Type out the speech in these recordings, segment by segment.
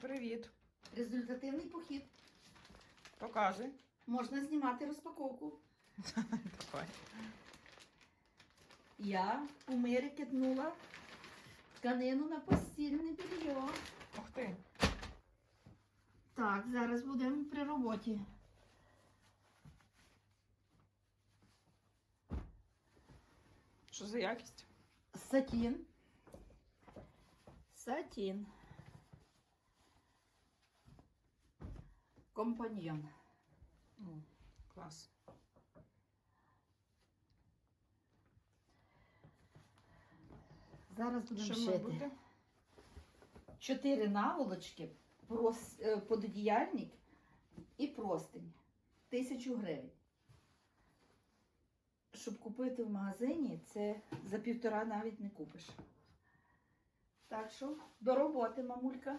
Привіт. Результативний похід. Покажи. Можна знімати розпаковку. Давай. Я у мирі киднула тканину на постільне більйо. Ух ти. Так, зараз будемо при роботі. Що за якість? Сатін. Сатін. Компаньйон. Ну, клас. Зараз будемо Що шити. Чотири наволочки, прос, е, пододіяльник і простень. Тисячу гривень. Щоб купити в магазині, це за півтора навіть не купиш. Так що до роботи, мамулька.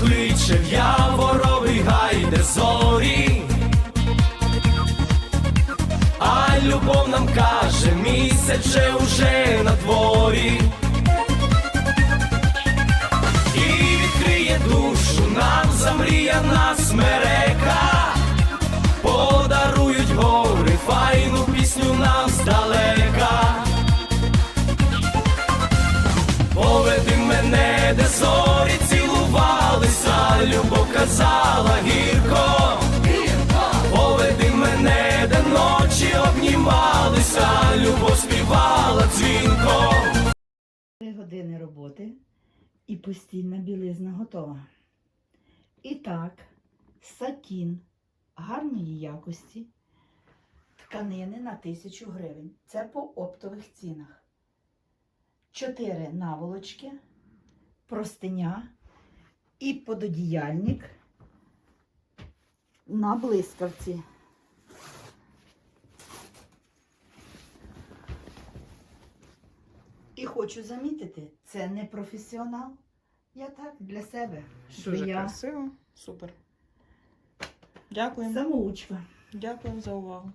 Кличе в яворовий гай, де зорі. А любов нам каже, місяць же уже на дворі. І відкриє душу нам замріяна смерека. Подарують гори, файну пісню нам здалека. Поведи мене, де зорі цілувалися, любов казала гірко. Поведи мене, де ночі обнімалися, любов співала дзвінко. Три години роботи і постільна білизна готова. І так, сатін гарної якості, тканини на тисячу гривень. Це по оптових цінах. Чотири наволочки, простиня і пододіяльник на блискавці. І хочу замітити, це не професіонал. Я так для себе. Дуже я красиво. Супер. Дякуємо. самоучка. Дякуємо за увагу.